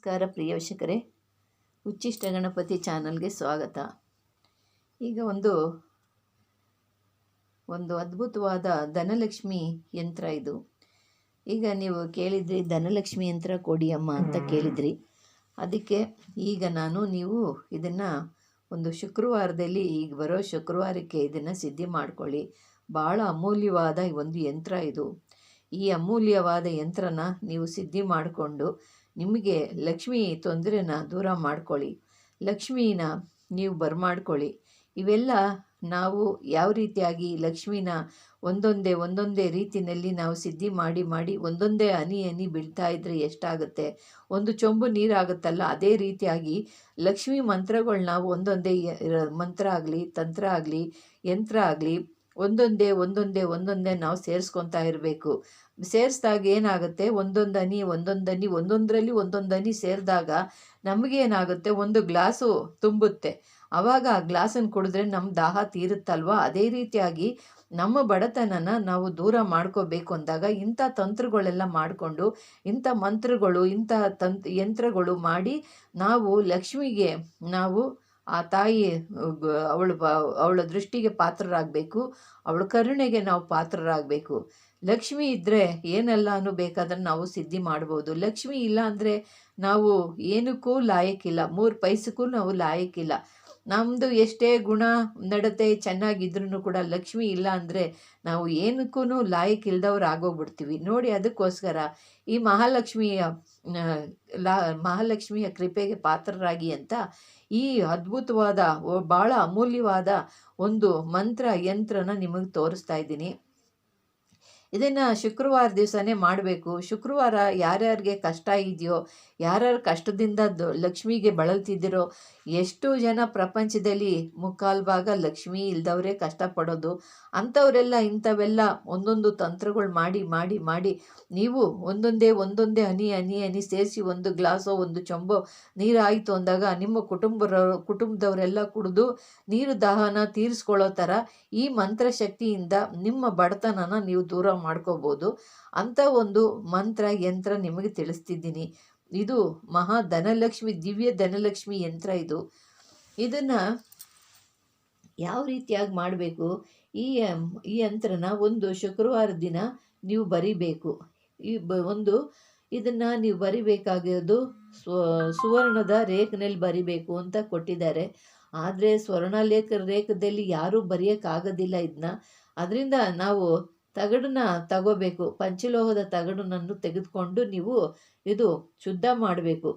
ನಮಸ್ಕಾರ ಪ್ರಿಯ ವೀಕ್ಷಕರೇ. ಉಚ್ಚಿಷ್ಟ ಗಣಪತಿ ಚಾನಲ್ಗೆ ಸ್ವಾಗತ. ಈಗ ಒಂದು ಒಂದು ಅದ್ಭುತವಾದ ಧನಲಕ್ಷ್ಮಿ ಯಂತ್ರ ಇದು. ಈಗ ನೀವು ಕೇಳಿದ್ರಿ ಧನಲಕ್ಷ್ಮಿ ಯಂತ್ರ ಕೊಡಿ ಅಮ್ಮ ಅಂತ ಕೇಳಿದ್ರಿ. ಅದಕ್ಕೆ ಈಗ ನಾನು ನೀವು ಇದನ್ನು ಒಂದು ಶುಕ್ರವಾರದಲ್ಲಿ ಈಗ ಬರೋ ಶುಕ್ರವಾರಕ್ಕೆ ಇದನ್ನು ಸಿದ್ಧಿ ಮಾಡ್ಕೊಳ್ಳಿ. ಭಾಳ ಅಮೂಲ್ಯವಾದ ಒಂದು ಯಂತ್ರ ಇದು. ಈ ಅಮೂಲ್ಯವಾದ ಯಂತ್ರನ ನೀವು ಸಿದ್ಧಿ ಮಾಡಿಕೊಂಡು ನಿಮಗೆ ಲಕ್ಷ್ಮಿ ತೊಂದರೆನ ದೂರ ಮಾಡ್ಕೊಳ್ಳಿ. ಲಕ್ಷ್ಮೀನ ನೀವು ಬರಮಾಡ್ಕೊಳ್ಳಿ. ಇವೆಲ್ಲ ನಾವು ಯಾವ ರೀತಿಯಾಗಿ ಲಕ್ಷ್ಮಿನ ಒಂದೊಂದೇ ಒಂದೊಂದೇ ರೀತಿಯಲ್ಲಿ ನಾವು ಸಿದ್ಧಿ ಮಾಡಿ ಮಾಡಿ ಒಂದೊಂದೇ ಹನಿ ಹನಿ ಬೀಳ್ತಾ ಇದ್ರೆ ಎಷ್ಟಾಗುತ್ತೆ? ಒಂದು ಚೊಂಬು ನೀರಾಗುತ್ತಲ್ಲ? ಅದೇ ರೀತಿಯಾಗಿ ಲಕ್ಷ್ಮಿ ಮಂತ್ರಗಳನ್ನ ಒಂದೊಂದೇ ಮಂತ್ರ ಆಗಲಿ, ತಂತ್ರ ಆಗಲಿ, ಯಂತ್ರ ಆಗಲಿ, ಒಂದೊಂದೇ ಒಂದೊಂದೇ ಒಂದೊಂದೇ ನಾವು ಸೇರಿಸ್ಕೊತಾ ಇರಬೇಕು. ಸೇರಿಸಿದಾಗ ಏನಾಗುತ್ತೆ? ಒಂದೊಂದು ಹನಿ, ಒಂದೊಂದು ಒಂದೊಂದರಲ್ಲಿ ಒಂದೊಂದು ಹನಿ ಸೇರಿದಾಗ ನಮಗೇನಾಗುತ್ತೆ ಒಂದು ಗ್ಲಾಸು ತುಂಬುತ್ತೆ. ಆವಾಗ ಆ ಗ್ಲಾಸನ್ನು ಕುಡಿದ್ರೆ ನಮ್ಮ ದಾಹ ತೀರುತ್ತಲ್ವ? ಅದೇ ರೀತಿಯಾಗಿ ನಮ್ಮ ಬಡತನನ ನಾವು ದೂರ ಮಾಡ್ಕೋಬೇಕು ಅಂದಾಗ ಇಂಥ ತಂತ್ರಗಳೆಲ್ಲ ಮಾಡಿಕೊಂಡು, ಇಂಥ ಮಂತ್ರಗಳು, ಇಂಥ ತಂತ್ ಯಂತ್ರಗಳು ಮಾಡಿ ನಾವು ಲಕ್ಷ್ಮಿಗೆ ನಾವು ಆ ತಾಯಿ ಅವಳು ಅವಳ ದೃಷ್ಟಿಗೆ ಪಾತ್ರರಾಗಬೇಕು. ಅವಳ ಕರುಣೆಗೆ ನಾವು ಪಾತ್ರರಾಗಬೇಕು. ಲಕ್ಷ್ಮಿ ಇದ್ದರೆ ಏನೆಲ್ಲಾನು ಬೇಕಾದ್ರೆ ನಾವು ಸಿದ್ಧಿ ಮಾಡ್ಬೋದು. ಲಕ್ಷ್ಮಿ ಇಲ್ಲ ಅಂದರೆ ನಾವು ಏನಕ್ಕೂ ಲಾಯಕ್ಕಿಲ್ಲ. ಮೂರು ಪೈಸಕ್ಕೂ ನಾವು ಲಾಯಕ್ಕಿಲ್ಲ. ನಮ್ಮದು ಎಷ್ಟೇ ಗುಣ ನಡತೆ ಚೆನ್ನಾಗಿದ್ರೂ ಕೂಡ ಲಕ್ಷ್ಮಿ ಇಲ್ಲ ಅಂದರೆ ನಾವು ಏನಕ್ಕೂ ಲಾಯಕ್ ಇಲ್ದವ್ರು ಆಗೋಗ್ಬಿಡ್ತೀವಿ. ನೋಡಿ ಅದಕ್ಕೋಸ್ಕರ ಈ ಮಹಾಲಕ್ಷ್ಮಿಯ ಲಾ, ಮಹಾಲಕ್ಷ್ಮಿಯ ಕೃಪೆಗೆ ಪಾತ್ರರಾಗಿ ಅಂತ ಈ ಅದ್ಭುತವಾದ ಬಹಳ ಅಮೂಲ್ಯವಾದ ಒಂದು ಮಂತ್ರ, ಯಂತ್ರನ ನಿಮಗೆ ತೋರಿಸ್ತಾ ಇದ್ದೀನಿ. ಇದನ್ನು ಶುಕ್ರವಾರ ದಿವಸನೇ ಮಾಡಬೇಕು. ಶುಕ್ರವಾರ ಯಾರ್ಯಾರಿಗೆ ಕಷ್ಟ ಇದೆಯೋ, ಯಾರ್ಯಾರು ಕಷ್ಟದಿಂದ ಲಕ್ಷ್ಮಿಗೆ ಬಳಲ್ತಿದ್ದಿರೋ, ಎಷ್ಟು ಜನ ಪ್ರಪಂಚದಲ್ಲಿ ಮುಕ್ಕಾಲು ಭಾಗ ಲಕ್ಷ್ಮಿ ಇಲ್ದವರೇ ಕಷ್ಟಪಡೋದು, ಅಂಥವರೆಲ್ಲ ಇಂಥವೆಲ್ಲ ಒಂದೊಂದು ತಂತ್ರಗಳು ಮಾಡಿ ಮಾಡಿ ಮಾಡಿ, ನೀವು ಒಂದೊಂದೇ ಒಂದೊಂದೇ ಹನಿ ಹನಿ ಹನಿ ಸೇರಿಸಿ ಒಂದು ಗ್ಲಾಸೋ, ಒಂದು ಚೊಂಬೋ ನೀರಾಯಿತು ಅಂದಾಗ ನಿಮ್ಮ ಕುಟುಂಬರ ಕುಟುಂಬದವರೆಲ್ಲ ಕುಡಿದು ನೀರು, ದಾಹನ ತೀರಿಸ್ಕೊಳ್ಳೋ ಥರ ಈ ಮಂತ್ರಶಕ್ತಿಯಿಂದ ನಿಮ್ಮ ಬಡತನನ ನೀವು ದೂರ ಮಾಡ್ಕೋಬೋದು. ಅಂತ ಒಂದು ಮಂತ್ರ, ಯಂತ್ರ ನಿಮಗೆ ತಿಳಿಸ್ತಿದ್ದೀನಿ. ಇದು ಮಹಾ ಧನಲಕ್ಷ್ಮಿ, ದಿವ್ಯ ಧನಲಕ್ಷ್ಮಿ ಯಂತ್ರ ಇದು. ಇದನ್ನು ಯಾವ ರೀತಿಯಾಗಿ ಮಾಡಬೇಕು? ಈ ಈ ಯಂತ್ರನ ಒಂದು ಶುಕ್ರವಾರ ದಿನ ನೀವು ಬರಿಬೇಕು. ಈ ಬ, ಒಂದು ಇದನ್ನು ನೀವು ಬರಿಬೇಕಾಗಿರೋದು ಸ್ವ, ಸುವರ್ಣದ ರೇಖನಲ್ಲಿ ಬರಿಬೇಕು ಅಂತ ಕೊಟ್ಟಿದ್ದಾರೆ. ಆದರೆ ಸ್ವರ್ಣ ಲೇಖ ರೇಖದಲ್ಲಿ ಯಾರೂ ಬರೆಯೋಕ್ಕಾಗೋದಿಲ್ಲ ಇದನ್ನ. ಅದರಿಂದ ನಾವು ತಗಡನ್ನ ತಗೋಬೇಕು. ಪಂಚಲೋಹದ ತಗಡನ್ನು ತೆಗೆದುಕೊಂಡು ನೀವು ಇದು ಶುದ್ಧ ಮಾಡಬೇಕು.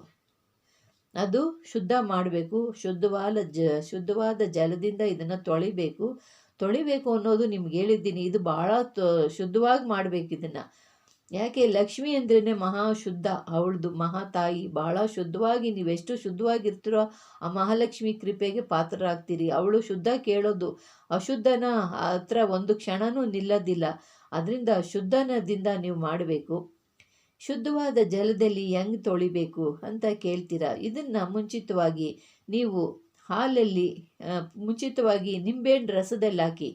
ಅದು ಶುದ್ಧ ಮಾಡಬೇಕು. ಶುದ್ಧವಾದ ಜ, ಶುದ್ಧವಾದ ಜಲದಿಂದ ಇದನ್ನು ತೊಳಿಬೇಕು. ತೊಳಿಬೇಕು ಅನ್ನೋದು ನಿಮ್ಗೆ ಹೇಳಿದ್ದೀನಿ. ಇದು ಭಾಳ ಶುದ್ಧವಾಗಿ ಮಾಡಬೇಕು ಇದನ್ನು. ಯಾಕೆ ಲಕ್ಷ್ಮಿ ಅಂದ್ರೇ ಮಹಾ ಶುದ್ಧ, ಅವಳದು ಮಹಾ ತಾಯಿ. ಭಾಳ ಶುದ್ಧವಾಗಿ, ನೀವೆಷ್ಟು ಶುದ್ಧವಾಗಿರ್ತೀರೋ ಆ ಮಹಾಲಕ್ಷ್ಮಿ ಕೃಪೆಗೆ ಪಾತ್ರರಾಗ್ತೀರಿ. ಅವಳು ಶುದ್ಧ ಕೇಳೋದು, ಅಶುದ್ಧನ ಹತ್ರ ಒಂದು ಕ್ಷಣನೂ ನಿಲ್ಲೋದಿಲ್ಲ. ಅದರಿಂದ ಶುದ್ಧನದಿಂದ ನೀವು ಮಾಡಬೇಕು. ಶುದ್ಧವಾದ ಜಲದಲ್ಲಿ ಹೆಂಗೆ ತೊಳಿಬೇಕು ಅಂತ ಕೇಳ್ತೀರಾ? ಇದನ್ನು ಮುಂಚಿತವಾಗಿ ನೀವು ಹಾಲಲ್ಲಿ ಮುಂಚಿತವಾಗಿ ನಿಂಬೆಹಣ್ಣು ರಸದಲ್ಲಿ ಹಾಕಿ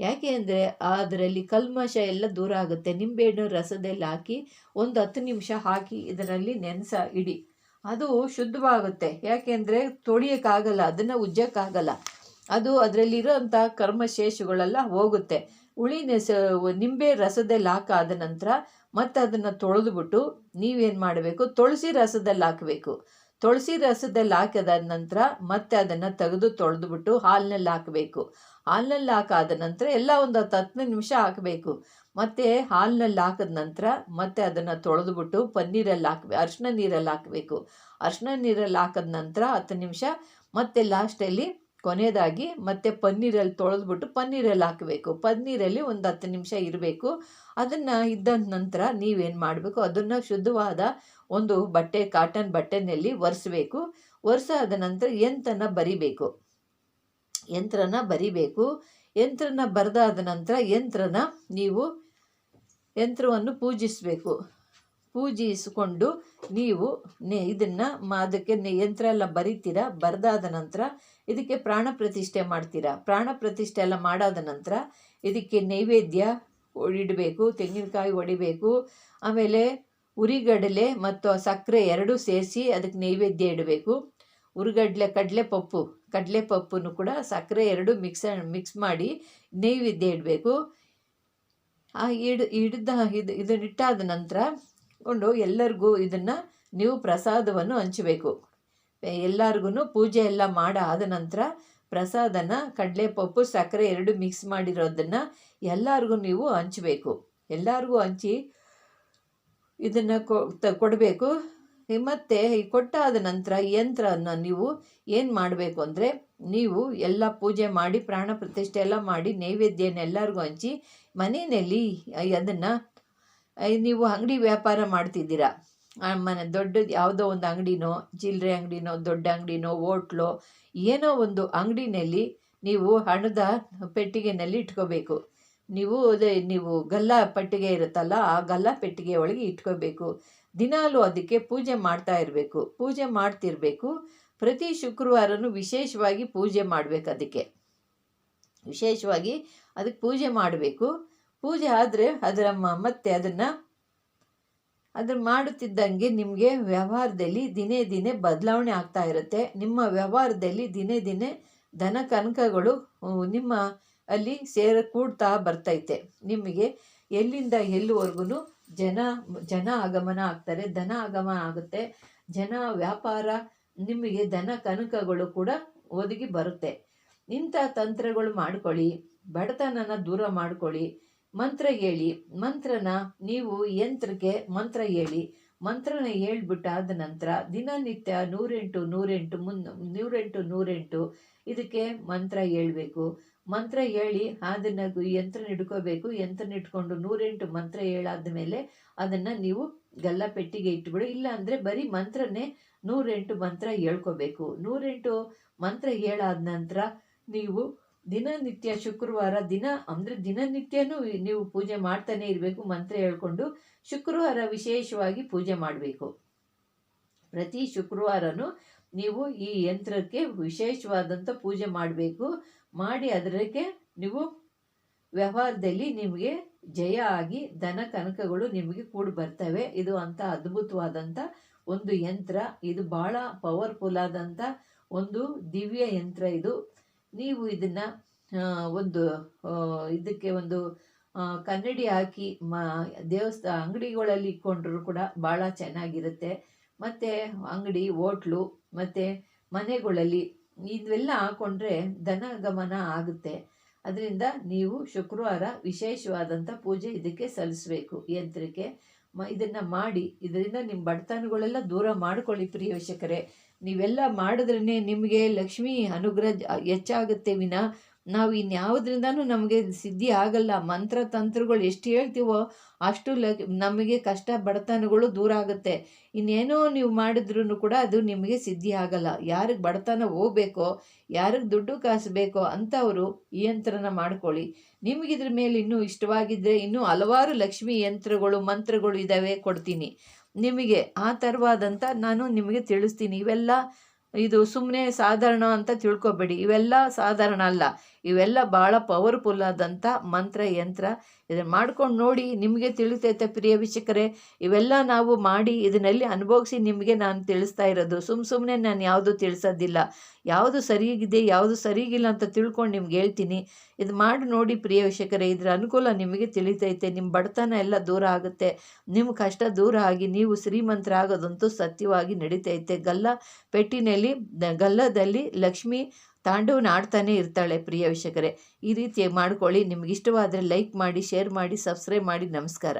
ಯಾಕೆ ಅಂದರೆ ಅದರಲ್ಲಿ ಕಲ್ಮಶ ಎಲ್ಲ ದೂರ ಆಗುತ್ತೆ. ನಿಂಬೆಹಣ್ಣು ರಸದಲ್ಲಿ ಹಾಕಿ ಒಂದು ಹತ್ತು ನಿಮಿಷ ಹಾಕಿ ಇದರಲ್ಲಿ ನೆನೆಸ ಇಡಿ. ಅದು ಶುದ್ಧವಾಗುತ್ತೆ. ಯಾಕೆಂದರೆ ತೊಳಿಯೋಕ್ಕಾಗಲ್ಲ, ಅದನ್ನು ಉಜ್ಜೋಕ್ಕಾಗಲ್ಲ. ಅದು ಅದರಲ್ಲಿರೋಂಥ ಕರ್ಮಶೇಷಗಳೆಲ್ಲ ಹೋಗುತ್ತೆ. ಉಳಿ ನೆಸ, ನಿಂಬೆ ರಸದಲ್ಲಿ ಹಾಕಾದ ನಂತರ ಮತ್ತೆ ಅದನ್ನು ತೊಳೆದುಬಿಟ್ಟು ನೀವೇನು ಮಾಡಬೇಕು? ತುಳಸಿ ರಸದಲ್ಲಿ ಹಾಕಬೇಕು. ತುಳಸಿ ರಸದಲ್ಲಿ ಹಾಕಿದ ನಂತರ ಮತ್ತೆ ಅದನ್ನು ತೆಗೆದು ತೊಳೆದುಬಿಟ್ಟು ಹಾಲಿನಲ್ಲಿ ಹಾಕಬೇಕು. ಹಾಲಿನಲ್ಲಿ ಹಾಕಾದ ನಂತರ ಎಲ್ಲ ಒಂದು ಹತ್ತು ಹತ್ತು ನಿಮಿಷ ಹಾಕಬೇಕು. ಮತ್ತೆ ಹಾಲಿನಲ್ಲಿ ಹಾಕಿದ ನಂತರ ಮತ್ತೆ ಅದನ್ನು ತೊಳೆದುಬಿಟ್ಟು ಪನ್ನೀರಲ್ಲಿ ಹಾಕಬೇಕು ಅರಿಶಿನ ನೀರಲ್ಲಿ ಹಾಕಬೇಕು. ಅರಿಶಿನ ನೀರಲ್ಲಿ ಹಾಕಿದ ನಂತರ ಹತ್ತು ನಿಮಿಷ ಮತ್ತೆ ಲಾಸ್ಟಲ್ಲಿ ಕೊನೆಯದಾಗಿ ಮತ್ತೆ ಪನ್ನೀರಲ್ಲಿ ತೊಳೆದ್ಬಿಟ್ಟು ಪನ್ನೀರಲ್ಲಿ ಹಾಕಬೇಕು. ಪನ್ನೀರಲ್ಲಿ ಒಂದು ಹತ್ತು ನಿಮಿಷ ಇರಬೇಕು. ಅದನ್ನು ಇದ್ದ ನಂತರ ನೀವೇನು ಮಾಡಬೇಕು? ಅದನ್ನು ಶುದ್ಧವಾದ ಒಂದು ಬಟ್ಟೆ ಕಾಟನ್ ಬಟ್ಟೆನಲ್ಲಿ ಒರೆಸ್ಬೇಕು. ಒರೆಸಾದ ನಂತರ ಯಂತ್ರನ ಬರಿಬೇಕು. ಯಂತ್ರನ ಬರಿಬೇಕು. ಯಂತ್ರನ ಬರೆದಾದ ನಂತರ ಯಂತ್ರನ ನೀವು ಯಂತ್ರವನ್ನು ಪೂಜಿಸಬೇಕು. ಪೂಜಿಸಿಕೊಂಡು ನೀವು ನೆ ಇದನ್ನು ಅದಕ್ಕೆ ಯಂತ್ರ ಎಲ್ಲ ಬರಿತೀರ? ಬರೆದಾದ ನಂತರ ಇದಕ್ಕೆ ಪ್ರಾಣ ಪ್ರತಿಷ್ಠೆ ಮಾಡ್ತೀರಾ? ಪ್ರಾಣ ಪ್ರತಿಷ್ಠೆ ಎಲ್ಲ ಮಾಡಾದ ನಂತರ ಇದಕ್ಕೆ ನೈವೇದ್ಯ ಇಡಬೇಕು, ತೆಂಗಿನಕಾಯಿ ಒಡಿಬೇಕು, ಆಮೇಲೆ ಉರಿಗಡಲೆ ಮತ್ತು ಸಕ್ಕರೆ ಎರಡೂ ಸೇರಿಸಿ ಅದಕ್ಕೆ ನೈವೇದ್ಯ ಇಡಬೇಕು. ಉರಿಗಡ್ಲೆ ಕಡಲೆ ಪಪ್ಪು ಕಡಲೆ ಪಪ್ಪನ್ನು ಕೂಡ ಸಕ್ಕರೆ ಎರಡು ಮಿಕ್ಸ್ ಮಿಕ್ಸ್ ಮಾಡಿ ನೈವೇದ್ಯ ಇಡಬೇಕು. ಆ ಇಡ್ ಹಿಡ್ದ ಇದು ಇದನ್ನಿಟ್ಟಾದ ನಂತರ ಕೊಂಡು ಎಲ್ಲರಿಗೂ ಇದನ್ನು ನೀವು ಪ್ರಸಾದವನ್ನು ಹಂಚಬೇಕು. ಎಲ್ಲರಿಗೂ ಪೂಜೆ ಎಲ್ಲ ಮಾಡಾದ ನಂತರ ಪ್ರಸಾದನ ಕಡಲೆ ಪಪ್ಪು ಸಕ್ಕರೆ ಎರಡು ಮಿಕ್ಸ್ ಮಾಡಿರೋದನ್ನು ಎಲ್ಲರಿಗೂ ನೀವು ಹಂಚಬೇಕು. ಎಲ್ಲರಿಗೂ ಹಂಚಿ ಇದನ್ನು ಕೊಡಬೇಕು. ಮತ್ತು ಕೊಟ್ಟಾದ ನಂತರ ಯಂತ್ರನ ನೀವು ಏನು ಮಾಡಬೇಕು ಅಂದರೆ ನೀವು ಎಲ್ಲ ಪೂಜೆ ಮಾಡಿ, ಪ್ರಾಣ ಪ್ರತಿಷ್ಠೆ ಎಲ್ಲ ಮಾಡಿ, ನೈವೇದ್ಯನ ಎಲ್ಲರಿಗೂ ಹಂಚಿ ಮನೆಯಲ್ಲಿ ಅದನ್ನು ನೀವು ಅಂಗಡಿ ವ್ಯಾಪಾರ ಮಾಡ್ತಿದ್ದೀರಾ. ಮನೆ ದೊಡ್ಡದು ಯಾವುದೋ ಒಂದು ಅಂಗಡಿನೋ ಚಿಲ್ಲರೆ ಅಂಗಡಿನೋ, ದೊಡ್ಡ ಅಂಗಡಿನೋ, ಹೋಟ್ಲೋ, ಏನೋ ಒಂದು ಅಂಗಡಿನಲ್ಲಿ ನೀವು ಹಣದ ಪೆಟ್ಟಿಗೆನಲ್ಲಿ ಇಟ್ಕೋಬೇಕು. ನೀವು ಅದೇ ನೀವು ಗಲ್ಲ ಪೆಟ್ಟಿಗೆ ಇರುತ್ತಲ್ಲ, ಆ ಗಲ್ಲ ಪೆಟ್ಟಿಗೆ ಒಳಗೆ ಇಟ್ಕೋಬೇಕು. ದಿನಾಲೂ ಅದಕ್ಕೆ ಪೂಜೆ ಮಾಡ್ತಾ ಇರಬೇಕು. ಪೂಜೆ ಮಾಡ್ತಿರಬೇಕು. ಪ್ರತಿ ಶುಕ್ರವಾರನೂ ವಿಶೇಷವಾಗಿ ಪೂಜೆ ಮಾಡಬೇಕು ಅದಕ್ಕೆ. ವಿಶೇಷವಾಗಿ ಅದಕ್ಕೆ ಪೂಜೆ ಮಾಡಬೇಕು. ಪೂಜೆ ಆದರೆ ಅದರ ಮತ್ತೆ ಅದನ್ನು ಅದನ್ನು ಮಾಡುತ್ತಿದ್ದಂಗೆ ನಿಮಗೆ ವ್ಯವಹಾರದಲ್ಲಿ ದಿನೇ ದಿನೇ ಬದಲಾವಣೆ ಆಗ್ತಾ ಇರುತ್ತೆ. ನಿಮ್ಮ ವ್ಯವಹಾರದಲ್ಲಿ ದಿನೇ ದಿನೇ ಧನ ಕನಕಗಳು ನಿಮ್ಮ ಅಲ್ಲಿ ಸೇರ ಕೂಡ್ತಾ ಬರ್ತೈತೆ. ನಿಮಗೆ ಎಲ್ಲಿಂದ ಎಲ್ಲಿವರೆಗೂ ಜನ ಜನ ಆಗಮನ ಆಗ್ತಾರೆ, ಧನ ಆಗಮನ ಆಗುತ್ತೆ. ಜನ ವ್ಯಾಪಾರ, ನಿಮಗೆ ಧನ ಕನಕಗಳು ಕೂಡ ಒದಗಿ ಬರುತ್ತೆ. ಇಂಥ ತಂತ್ರಗಳು ಮಾಡ್ಕೊಳ್ಳಿ, ಬಡತನನ ದೂರ ಮಾಡ್ಕೊಳ್ಳಿ. ಮಂತ್ರ ಹೇಳಿ, ಮಂತ್ರನ ನೀವು ಯಂತ್ರಕ್ಕೆ ಮಂತ್ರ ಹೇಳಿ, ಮಂತ್ರನ ಹೇಳ್ಬಿಟ್ಟಾದ ನಂತರ ದಿನನಿತ್ಯ ನೂರೆಂಟು ನೂರೆಂಟು, ಮುನ್, ನೂರೆಂಟು ನೂರೆಂಟು ಇದಕ್ಕೆ ಮಂತ್ರ ಹೇಳ್ಬೇಕು. ಮಂತ್ರ ಹೇಳಿ ಅದನ್ನ ಯಂತ್ರ ಇಟ್ಕೋಬೇಕು ಯಂತ್ರ ಇಟ್ಕೊಂಡು ನೂರೆಂಟು ಮಂತ್ರ ಹೇಳಾದ ಮೇಲೆ ಅದನ್ನು ನೀವು ಗಲ್ಲ ಪೆಟ್ಟಿಗೆ ಇಟ್ಬಿಡು. ಇಲ್ಲ ಅಂದರೆ ಬರೀ ಮಂತ್ರನೇ ನೂರೆಂಟು ಮಂತ್ರ ಹೇಳ್ಕೋಬೇಕು. ನೂರೆಂಟು ಮಂತ್ರ ಹೇಳಾದ ನಂತರ ನೀವು ದಿನನಿತ್ಯ ಶುಕ್ರವಾರ ದಿನ, ಅಂದರೆ ದಿನನಿತ್ಯನೂ ನೀವು ಪೂಜೆ ಮಾಡ್ತಾನೆ ಇರಬೇಕು, ಮಂತ್ರ ಹೇಳ್ಕೊಂಡು ಶುಕ್ರವಾರ ವಿಶೇಷವಾಗಿ ಪೂಜೆ ಮಾಡಬೇಕು. ಪ್ರತಿ ಶುಕ್ರವಾರನೂ ನೀವು ಈ ಯಂತ್ರಕ್ಕೆ ವಿಶೇಷವಾದಂಥ ಪೂಜೆ ಮಾಡಬೇಕು. ಮಾಡಿ ಅದಕ್ಕೆ ನೀವು ವ್ಯವಹಾರದಲ್ಲಿ ನಿಮಗೆ ಜಯ ಆಗಿ ಧನ ಕನಕಗಳು ನಿಮಗೆ ಕೂಡಿ ಬರ್ತವೆ. ಇದು ಅಂಥ ಅದ್ಭುತವಾದಂಥ ಒಂದು ಯಂತ್ರ. ಇದು ಭಾಳ ಪವರ್ಫುಲ್ ಆದಂಥ ಒಂದು ದಿವ್ಯ ಯಂತ್ರ ಇದು. ನೀವು ಇದನ್ನು ಒಂದು ಇದಕ್ಕೆ ಒಂದು ಕನ್ನಡಿ ಹಾಕಿ, ಮ ದೇವಸ್ಥಾನ ಅಂಗಡಿಗಳಲ್ಲಿ ಇಟ್ಕೊಂಡ್ರೂ ಕೂಡ ಭಾಳ ಚೆನ್ನಾಗಿರುತ್ತೆ. ಮತ್ತು ಅಂಗಡಿ, ಹೋಟ್ಲು, ಮತ್ತು ಮನೆಗಳಲ್ಲಿ ಇವೆಲ್ಲ ಹಾಕ್ಕೊಂಡ್ರೆ ಧನ ಗಮನ ಆಗುತ್ತೆ. ಅದರಿಂದ ನೀವು ಶುಕ್ರವಾರ ವಿಶೇಷವಾದಂಥ ಪೂಜೆ ಇದಕ್ಕೆ ಸಲ್ಲಿಸಬೇಕು. ಯಂತ್ರಕ್ಕೆ ಮ, ಇದನ್ನು ಮಾಡಿ, ಇದರಿಂದ ನಿಮ್ಮ ಬಡತನಗಳೆಲ್ಲ ದೂರ ಮಾಡ್ಕೊಳ್ಳಿ ಪ್ರಿಯ ನೀವೆಲ್ಲ ಮಾಡಿದ್ರೇ ನಿಮಗೆ ಲಕ್ಷ್ಮೀ ಅನುಗ್ರಹ ಹೆಚ್ಚಾಗುತ್ತೆ ವಿನ. ನಾವು ಇನ್ಯಾವುದ್ರಿಂದನೂ ನಮಗೆ ಸಿದ್ಧಿ ಆಗಲ್ಲ. ಮಂತ್ರ ತಂತ್ರಗಳು ಎಷ್ಟು ಹೇಳ್ತೀವೋ ಅಷ್ಟು ಲ ನಮಗೆ ಕಷ್ಟ ಬಡತನಗಳು ದೂರ ಆಗುತ್ತೆ. ಇನ್ನೇನೋ ನೀವು ಮಾಡಿದ್ರೂ ಕೂಡ ಅದು ನಿಮಗೆ ಸಿದ್ಧಿ ಆಗಲ್ಲ. ಯಾರಿಗೆ ಬಡತನ ಹೋಗ್ಬೇಕೋ, ಯಾರಿಗೆ ದುಡ್ಡು ಕಾಸು ಬೇಕೋ ಅಂಥವರು ಈ ಯಂತ್ರನ ಮಾಡ್ಕೊಳ್ಳಿ. ನಿಮಗಿದ್ರ ಮೇಲೆ ಇನ್ನೂ ಇಷ್ಟವಾಗಿದ್ದರೆ ಇನ್ನೂ ಹಲವಾರು ಲಕ್ಷ್ಮಿ ಯಂತ್ರಗಳು, ಮಂತ್ರಗಳು ಇದ್ದಾವೆ ಕೊಡ್ತೀನಿ. ನಿಮಗೆ ಆ ಥರವಾದಂಥ ನಾನು ನಿಮಗೆ ತಿಳಿಸ್ತೀನಿ. ಇವೆಲ್ಲ ಇದು ಸುಮ್ಮನೆ ಸಾಧಾರಣ ಅಂತ ತಿಳ್ಕೊಬೇಡಿ. ಇವೆಲ್ಲ ಸಾಧಾರಣ ಅಲ್ಲ. ಇವೆಲ್ಲ ಭಾಳ ಪವರ್ಫುಲ್ ಆದಂಥ ಮಂತ್ರ, ಯಂತ್ರ. ಇದನ್ನು ಮಾಡ್ಕೊಂಡು ನೋಡಿ ನಿಮಗೆ ತಿಳಿತೈತೆ ಪ್ರಿಯ ವೀಕ್ಷಕರೇ. ಇವೆಲ್ಲ ನಾವು ಮಾಡಿ ಇದನ್ನೆಲ್ಲಿ ಅನುಭವಿಸಿ ನಿಮಗೆ ನಾನು ತಿಳಿಸ್ತಾ ಇರೋದು. ಸುಮ್ಮ ಸುಮ್ಮನೆ ನಾನು ಯಾವುದು ತಿಳಿಸೋದಿಲ್ಲ. ಯಾವುದು ಸರಿಯಾಗಿದೆ, ಯಾವುದು ಸರಿಗಿಲ್ಲ ಅಂತ ತಿಳ್ಕೊಂಡು ನಿಮ್ಗೆ ಹೇಳ್ತೀನಿ. ಇದು ಮಾಡಿ ನೋಡಿ ಪ್ರಿಯ ವೀಕ್ಷಕರೇ, ಇದರ ಅನುಕೂಲ ನಿಮಗೆ ತಿಳಿತೈತೆ. ನಿಮ್ಮ ಬಡತನ ಎಲ್ಲ ದೂರ ಆಗುತ್ತೆ. ನಿಮ್ಮ ಕಷ್ಟ ದೂರ ಆಗಿ ನೀವು ಶ್ರೀಮಂತರ ಆಗೋದಂತೂ ಸತ್ಯವಾಗಿ ನಡೀತೈತೆ. ಗಲ್ಲ ಪೆಟ್ಟಿನಲ್ಲಿ, ಗಲ್ಲದಲ್ಲಿ ಲಕ್ಷ್ಮಿ ತಾಂಡವನ ಆಡ್ತಾನೆ ಇರ್ತಾಳೆ ಪ್ರಿಯ ವೀಕ್ಷಕರೇ. ಈ ರೀತಿ ಮಾಡ್ಕೊಳ್ಳಿ. ನಿಮ್ಗೆ ಇಷ್ಟವಾದರೆ ಲೈಕ್ ಮಾಡಿ ಶೇರ್ ಮಾಡಿ ಸಬ್ಸ್ಕ್ರೈಬ್ ಮಾಡಿ. ನಮಸ್ಕಾರ.